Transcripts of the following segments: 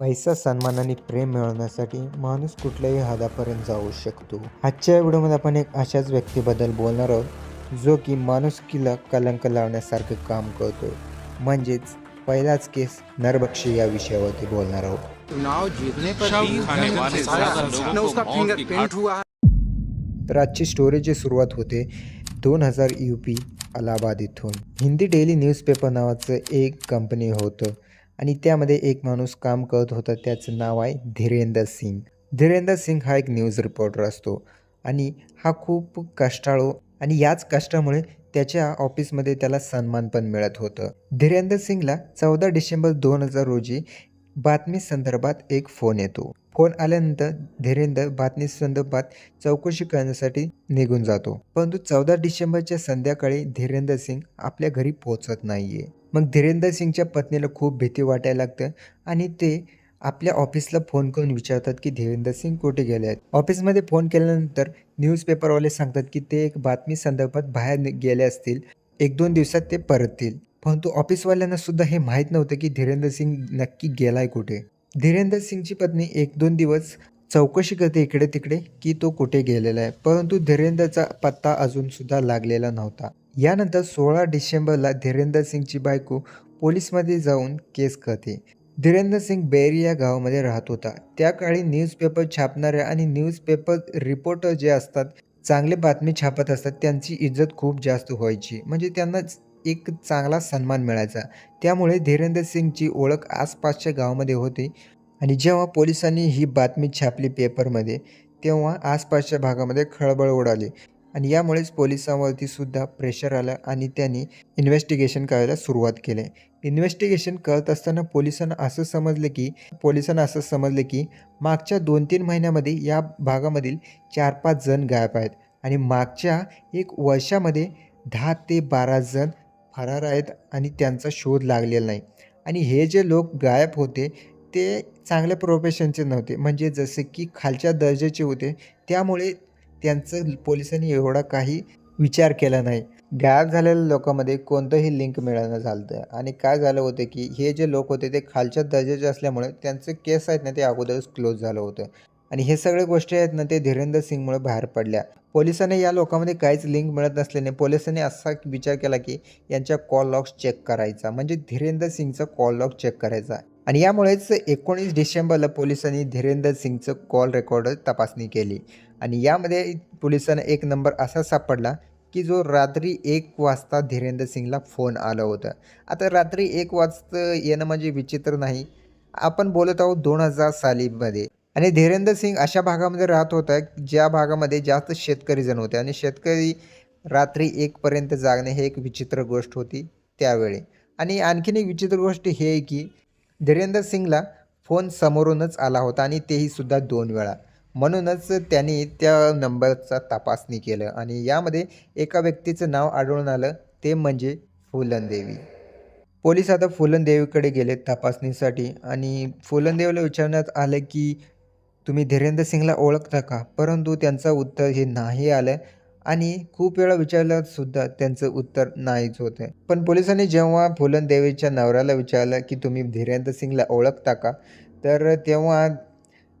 पैसा सन्मान आणि प्रेम मिळवण्यासाठी माणूस कुठल्याही हदापर्यंत जाऊ शकतो. आजच्या व्हिडिओमध्ये आपण एक अशाच व्यक्तीबद्दल बोलणार आहोत जो की माणुसकीला कलंक लावण्यासारखं काम करतोय. म्हणजेच पहिलाच केस नरबक्षी या विषयावरती बोलणार आहोत. चुनाव जीतने पर तर आजची स्टोरीची सुरुवात होते दोन हजार यू पी अलाहाबाद इथून हिंदी डेली न्यूजपेपर नावाचं एक कंपनी होतं. आणि त्यामध्ये एक माणूस काम करत होता त्याचं नाव आहे धीरेंद्र सिंग. धीरेंद्र सिंग हा एक न्यूज रिपोर्टर असतो आणि हा खूप कष्टाळू आणि याच कष्टामुळे त्याच्या ऑफिसमध्ये त्याला सन्मान पण मिळत होतं. धीरेंद्र सिंगला चौदा डिसेंबर दोन हजार रोजी बातमी संदर्भात एक फोन येतो. फोन आल्यानंतर धीरेंद्र बातमी संदर्भात चौकशी करण्यासाठी निघून जातो. परंतु चौदा डिसेंबरच्या संध्याकाळी धीरेंद्र सिंग आपल्या घरी पोहोचत नाहीये. मग धीरेंदर सिंगच्या पत्नीला खूप भीती वाटायला लागतं आणि ते आपल्या ऑफिसला फोन करून विचारतात की धीरेंदर सिंग कुठे गेले आहेत? ऑफिसमध्ये फोन केल्यानंतर न्यूजपेपरवाले सांगतात की ते एक बातमी संदर्भात बाहेर गेले असतील. एक दोन दिवसात ते परततील. परंतु ऑफिसवाल्यांना सुद्धा हे माहीत नव्हतं की धीरेंदर सिंग नक्की गेलाय कुठे. धीरेंदर सिंगची पत्नी एक दोन दिवस चौकशी करते इकडे तिकडे की तो कुठे गेलेला आहे. परंतु धीरेंदरचा पत्ता अजून सुद्धा लागलेला नव्हता. यानंतर सोळा डिसेंबरला धीरेंद्र सिंगची बायको पोलीसमध्ये जाऊन केस करते धीरेंद्र सिंग बेरी या गावामध्ये राहत होता. त्या काळी न्यूजपेपर छापणारे आणि न्यूजपेपर रिपोर्टर जे असतात चांगले बातमी छापत असतात त्यांची इज्जत खूप जास्त व्हायची. म्हणजे त्यांना एक चांगला सन्मान मिळायचा. त्यामुळे धीरेंद्र सिंगची ओळख आसपासच्या गावामध्ये होती आणि जेव्हा पोलिसांनी ही बातमी छापली पेपरमध्ये तेव्हा आसपासच्या भागामध्ये खळबळ उडाली. आणि यामुळेच पोलिसांवरती सुद्धा प्रेशर आलं आणि त्यांनी इन्व्हेस्टिगेशन करायला सुरुवात केली. इन्व्हेस्टिगेशन करत असताना पोलिसांना असं समजलं की पोलिसांना असं समजलं की मागच्या दोन तीन महिन्यामध्ये या भागामधील चार पाच जण गायब आहेत आणि मागच्या एक वर्षामध्ये दहा ते बारा जण फरार आहेत आणि त्यांचा शोध लागलेला नाही. आणि हे जे लोक गायब होते ते चांगल्या प्रोफेशनचे नव्हते. म्हणजे जसे की खालच्या दर्जाचे होते. त्यामुळे त्यांचं पोलिसांनी एवढा काही विचार केला नाही. गायब झालेल्या लोकांमध्ये कोणतंही लिंक मिळणं झालं आणि काय झालं होतं की हे जे लोक होते ते खालच्या दर्जाचे असल्यामुळे त्यांचं केस आहेत ना ते अगोदरच क्लोज झालं होतं. आणि हे सगळे गोष्टी आहेत ना ते धीरेंद्र सिंगमुळे बाहेर पडल्या. पोलिसांनी या लोकांमध्ये काहीच लिंक मिळत नसल्याने पोलिसांनी असा विचार केला की यांच्या कॉल लॉक्स चेक करायचा. म्हणजे धीरेंद्र सिंगचा कॉल लॉक चेक करायचा. आणि यामुळेच एकोणीस डिसेंबरला पोलिसांनी धीरेंदर सिंगचं कॉल रेकॉर्ड तपासणी केली. आणि यामध्ये पोलिसांना एक नंबर असा सापडला की जो रात्री एक वाजता धीरेंद्र सिंगला फोन आलं होतं. आता रात्री एक वाजता येणं म्हणजे विचित्र नाही. आपण बोलत आहोत दोन हजार सालीमध्ये. आणि धीरेंद्र सिंग अशा भागामध्ये राहत होता ज्या भागामध्ये जास्त शेतकरी जण होते. आणि शेतकरी रात्री एकपर्यंत जागणे हे एक विचित्र गोष्ट होती त्यावेळी. आणि आणखीन एक विचित्र गोष्ट हे आहे की धीरेंद्र सिंगला फोन समोरूनच आला होता आणि तेही सुद्धा दोन वेळा. म्हणूनच त्यांनी त्या नंबरचा तपासणी केलं आणि यामध्ये एका व्यक्तीचं नाव आढळून आलं ते म्हणजे फुलनदेवी पोलीस आता फुलनदेवीकडे गेले तपासणीसाठी आणि फुलनदेवीला विचारण्यात आलं की तुम्ही धीरेंद्र सिंगला ओळखता का? परंतु त्यांचं उत्तर हे नाही आलं. आणि खूप वेळा विचारलं सुद्धा त्यांचं उत्तर नाहीच होतं पण पोलिसांनी जेव्हा फुलनदेवीच्या नवऱ्याला विचारलं की तुम्ही धीरेंद्र सिंगला ओळखता का? तर तेव्हा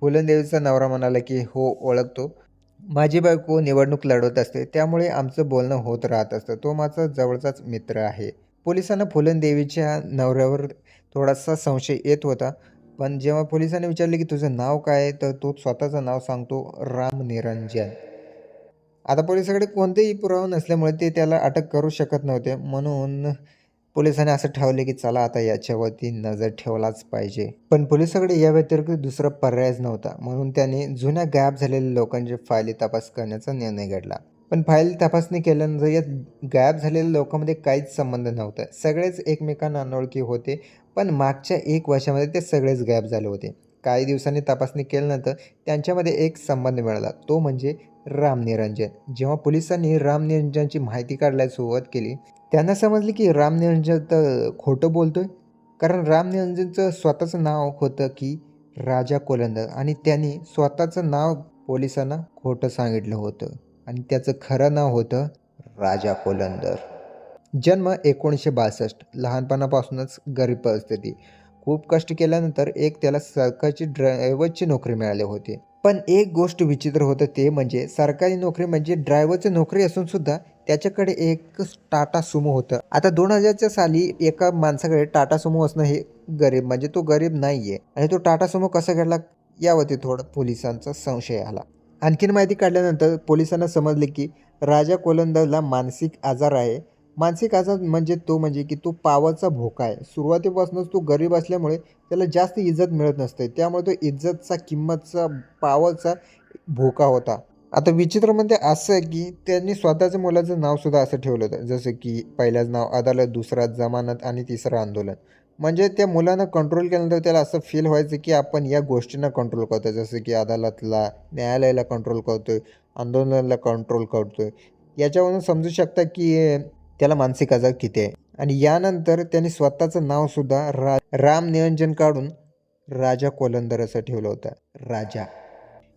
फुलनदेवीचा नवरा म्हणाला की हो ओळखतो. माझी बायको निवडणूक लढवत असते. त्यामुळे आमचं बोलणं होत राहत असतं. तो माझा जवळचाच मित्र आहे. पोलिसांना फुलनदेवीच्या नवऱ्यावर थोडासा संशय येत होता. पण जेव्हा पोलिसांनी विचारले की तुझं नाव काय आहे? तर तो स्वतःचं नाव सांगतो राम निरंजन. आता पोलिसाकडे कोणतेही पुरावा नसल्यामुळे ते त्याला अटक करू शकत नव्हते. म्हणून पोलिसांनी असं ठरवले की चला आता याच्यावरती नजर ठेवलाच पाहिजे. पण पोलिसाकडे या व्यतिरिक्त दुसरा पर्यायच नव्हता. म्हणून त्याने जुन्या गायब झालेल्या लोकांचे फायली तपास करण्याचा निर्णय घडला पण फाईल तपासणी केल्यानंतर यात गायब झालेल्या लोकांमध्ये काहीच संबंध नव्हता. सगळेच एकमेकांना अनोळखी होते. पण मागच्या एक वर्षामध्ये ते सगळेच गायब झाले होते. काही दिवसांनी तपासणी केल्यानंतर त्यांच्यामध्ये एक संबंध मिळाला. तो म्हणजे राम निरंजन. जेव्हा पोलिसांनी राम निरंजनची माहिती काढायला सुरुवात केली त्यांना समजले की राम निरंजन तर खोटं बोलतोय. कारण राम निरंजनचं स्वतःचं नाव होतं की राजा कोलंदर आणि त्यांनी स्वतःचं नाव पोलिसांना खोटं सांगितलं होतं आणि त्याचं खरं नाव होतं राजा कोलंदर. जन्म एकोणीसशे बासष्ट. लहानपणापासूनच गरीब परिस्थिती. खूप कष्ट केल्यानंतर एक त्याला सरकारची ड्रायव्हरची नोकरी मिळाली होती. पण एक गोष्ट विचित्र होतं ते म्हणजे सरकारी नोकरी म्हणजे ड्रायव्हरची नोकरी असून सुद्धा त्याच्याकडे एक टाटा सुमो होतं. आता दोन हजारच्या साली एका माणसाकडे टाटा सुमो असणं हे गरीब म्हणजे तो गरीब नाही आहे आणि तो टाटा सुमो कसा घडला? यावरती थोडा पोलिसांचा संशय आला. आणखीन माहिती काढल्यानंतर पोलिसांना समजले की राजा कोलंदरला मानसिक आजार आहे. मानसिक आजार म्हणजे तो म्हणजे की तो पावाचा भोका आहे. सुरुवातीपासूनच तो गरीब असल्यामुळे त्याला जास्त इज्जत मिळत नसते. त्यामुळे तो इज्जतचा किंमतचा पावाचा भोका होता. आता विचित्र म्हणजे असं आहे की त्यांनी स्वतःच्या मुलाचं नावसुद्धा असं ठेवलं होतं. जसं की पहिल्याच नाव अदालत दुसरा जमानत आणि तिसरं आंदोलन. म्हणजे त्या मुलानं कंट्रोल केल्यानंतर त्याला असं फील व्हायचं की आपण या गोष्टींना कंट्रोल करतो जसं की अदालतला न्यायालयाला कंट्रोल करतोय आंदोलनाला कंट्रोल करतोय. याच्यावरून समजू शकता की त्याला मानसिक आजार किती आहे? आणि यानंतर त्यांनी स्वतःचं नावसुद्धा रा राम निरंजन काढून राजा कोलंदर असं ठेवलं होतं. राजा.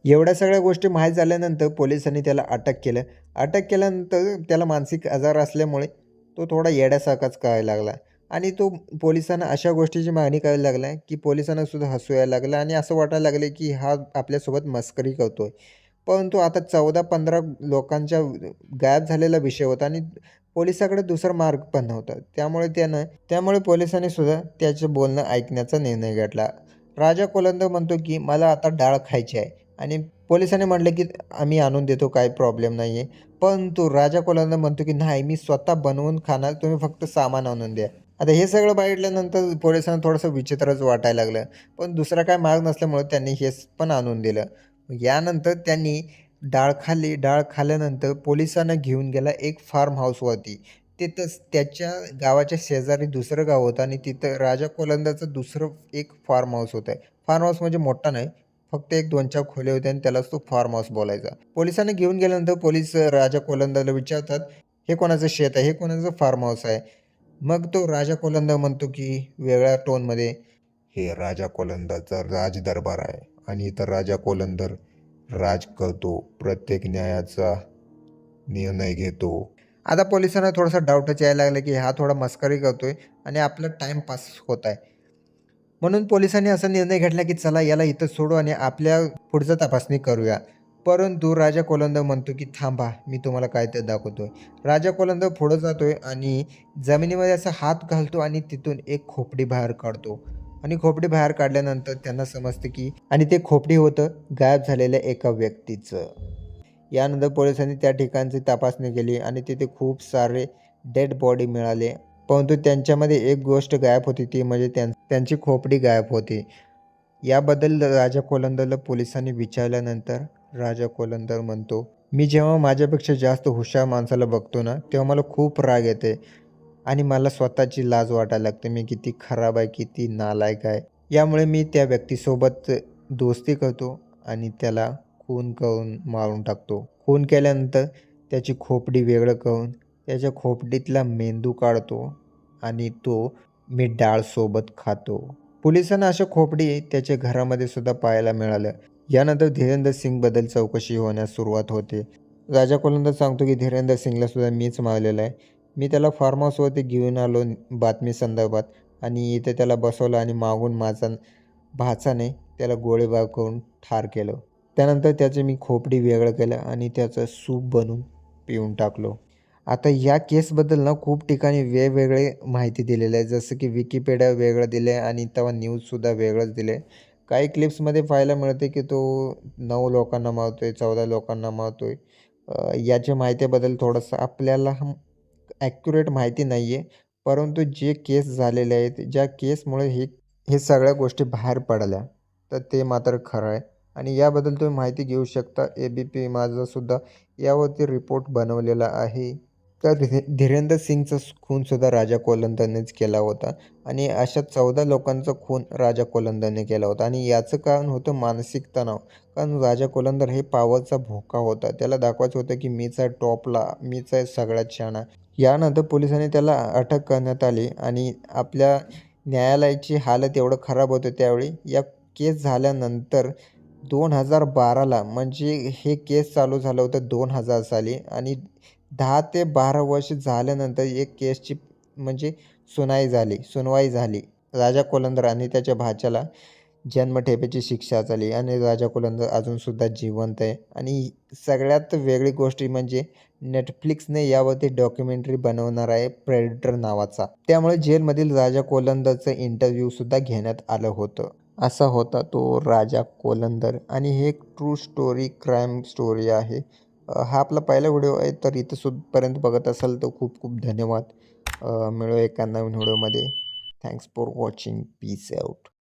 एवढ्या सगळ्या गोष्टी माहीत झाल्यानंतर पोलिसांनी त्याला अटक केलं. अटक केल्यानंतर त्याला मानसिक आजार असल्यामुळे तो थोडा येड्यासारखाच करायला लागला. आणि तो पोलिसांना अशा गोष्टीची मागणी करायला लागला की पोलिसांना सुद्धा हसू यायला लागलं आणि असं वाटायला लागले की हा आपल्यासोबत मस्करी करतो आहे परंतु आता चौदा पंधरा लोकांच्या गायब झालेला विषय होता आणि पोलिसाकडे दुसरा मार्ग पण नव्हता. त्यामुळे त्यानं त्यामुळे पोलिसांनी सुद्धा त्याचं बोलणं ऐकण्याचा निर्णय घेतला. राजा कोलंदर म्हणतो की मला आता डाळ खायची आहे. आणि पोलिसांनी म्हटलं की आम्ही आणून देतो काही प्रॉब्लेम नाही आहे परंतु राजा कोलंदर म्हणतो की नाही मी स्वतः बनवून खाणार तुम्ही फक्त सामान आणून द्या. आता हे सगळं बघितल्यानंतर पोलिसांना थोडंसं विचित्रच वाटायला लागलं. पण दुसरा काय मार्ग नसल्यामुळे त्यांनी हेच पण आणून दिलं. यानंतर त्यांनी डाळ खाल्ली डाळ खाल्ल्यानंतर पोलिसांना घेऊन गेला एक फार्म हाऊसवरती तिथंच त्याच्या गावाच्या शेजारी दुसरं गाव होतं आणि तिथं राजा कोलंदाचं दुसरं एक फार्म हाऊस होतं. फार्म हाऊस म्हणजे मोठा नाही फक्त एक दोन चार खोले होते आणि त्यालाच तो फार्म हाऊस बोलायचा. पोलिसांना घेऊन गेल्यानंतर पोलीस राजा कोलंदाला विचारतात हे कोणाचं शेत आहे? हे कोणाचं फार्म हाऊस आहे? मग तो राजा कोलंदा म्हणतो की वेगळ्या टोनमध्ये हे राजा कोलंदाचा राज दरबार आहे आणि इथं राजा कोलंदर राज करतो प्रत्येक न्यायाचा निर्णय घेतो. आता पोलिसांना थोडासा डाऊटच यायला लागला की हा थोडा मस्करी करतोय आणि आपला टाईमपास होत आहे. म्हणून पोलिसांनी असा निर्णय घेतला की चला याला इथं सोडू आणि आपल्या पुढचं तपासणी करूया. परंतु राजा कोलंदर म्हणतो की थांबा मी तुम्हाला काय ते दाखवतोय. राजा कोलंदर पुढं जातोय आणि जमिनीमध्ये असा हात घालतो आणि तिथून एक खोपडी बाहेर काढतो. आणि खोपडी बाहेर काढल्यानंतर त्यांना समजतं की आणि ते खोपडी होतं गायब झालेल्या एका व्यक्तीचं. यानंतर पोलिसांनी त्या ठिकाणची तपासणी केली आणि तिथे खूप सारे डेड बॉडी मिळाले. परंतु त्यांच्यामध्ये एक गोष्ट गायब होती ती म्हणजे त्यां त्यांची खोपडी गायब होती. याबद्दल राजा कोलंदरला पोलिसांनी विचारल्यानंतर राजा कोलंदर म्हणतो मी जेव्हा माझ्यापेक्षा जास्त हुशार माणसाला बघतो ना तेव्हा मला खूप राग येते. आणि मला स्वतःची लाज वाटायला लागते. मी किती खराब आहे किती नालायक आहे. यामुळे मी त्या व्यक्तीसोबत दोस्ती करतो आणि त्याला खून करून मारून टाकतो. खून केल्यानंतर त्याची खोपडी वेगळं करून त्याच्या खोपडीतला मेंदू काढतो आणि तो मी डाळसोबत खातो. पोलिसांना अशा खोपडी त्याच्या घरामध्ये सुद्धा पाहायला मिळालं यानंतर धीरेंद्र सिंगबद्दल चौकशी होण्यास सुरुवात होते. राजा कोलंदर सांगतो की धीरेंद्र सिंगला सुद्धा मीच मारलेलं आहे. मी त्याला फार्म हाऊसवरती घेऊन आलो बातमी संदर्भात. आणि इथे त्याला बसवलं आणि मागून माझा भाचाने त्याला गोळीबार करून ठार केलं. त्यानंतर त्याचे मी खोपडी वेगळं केलं आणि त्याचं सूप बनवून पिऊन टाकलो. आता या केसबद्दल ना खूप ठिकाणी वेगवेगळे माहिती दिलेली आहे. जसं की विकिपीडिया वेगळं दिलं आहे आणि तेव्हा न्यूजसुद्धा वेगळंच दिलं आहे काही क्लिप्समध्ये पाहायला मिळते की तो नऊ लोकांना मारतो आहे चौदा लोकांना मारतो आहे याच्या माहितीबद्दल थोडंसं आपल्याला ॲक्युरेट माहिती नाही आहे परंतु जे केस झालेले आहेत ज्या केसमुळे हे हे सगळ्या गोष्टी बाहेर पडल्या तर ते मात्र खरं आहे. आणि याबद्दल तुम्ही माहिती घेऊ शकता. ए बी पी माझासुद्धा यावरती रिपोर्ट बनवलेला आहे. तर धीरे धीरेंद्र सिंगचा खूनसुद्धा राजा कोलंदनेच केला होता. आणि अशा चौदा लोकांचा खून राजा कोलंदरने केला होता. आणि याचं कारण होतं मानसिक तणाव. कारण राजा कोलंदर हे पावरचा भोका होता. त्याला दाखवायचं होतं की मीच आहे टॉपला मीच आहे सगळ्यात छान यानंतर पोलिसांनी त्याला अटक करण्यात आली आणि आपल्या न्यायालयाची हालत एवढं खराब होतं त्यावेळी या केस झाल्यानंतर दोन हजार बाराला म्हणजे हे केस चालू झालं होतं दोन हजार साली आणि दहा ते बारा वर्ष झाल्यानंतर एक केसची म्हणजे सुनाई झाली सुनवाई झाली. राजा कोलंदर आणि त्याच्या भाच्याला जन्मठेपेची शिक्षा झाली आणि राजा कोलंदर अजूनसुद्धा जिवंत आहे. आणि सगळ्यात वेगळी गोष्ट म्हणजे नेटफ्लिक्सने यावरती डॉक्युमेंटरी बनवणार आहे प्रेडिटर नावाचा. त्यामुळे जेलमधील राजा कोलंदरचं इंटरव्ह्यूसुद्धा घेण्यात आलं होतं. असा होता तो राजा कोलंदर. आणि हे एक ट्रू स्टोरी क्राईम स्टोरी आहे. हा आपला पहिला व्हिडिओ आहे तर इथं सुद्धापर्यंत बघत असाल तर खूप खूप धन्यवाद. मिळू एका नवीन व्हिडिओमध्ये. Thanks for watching peace out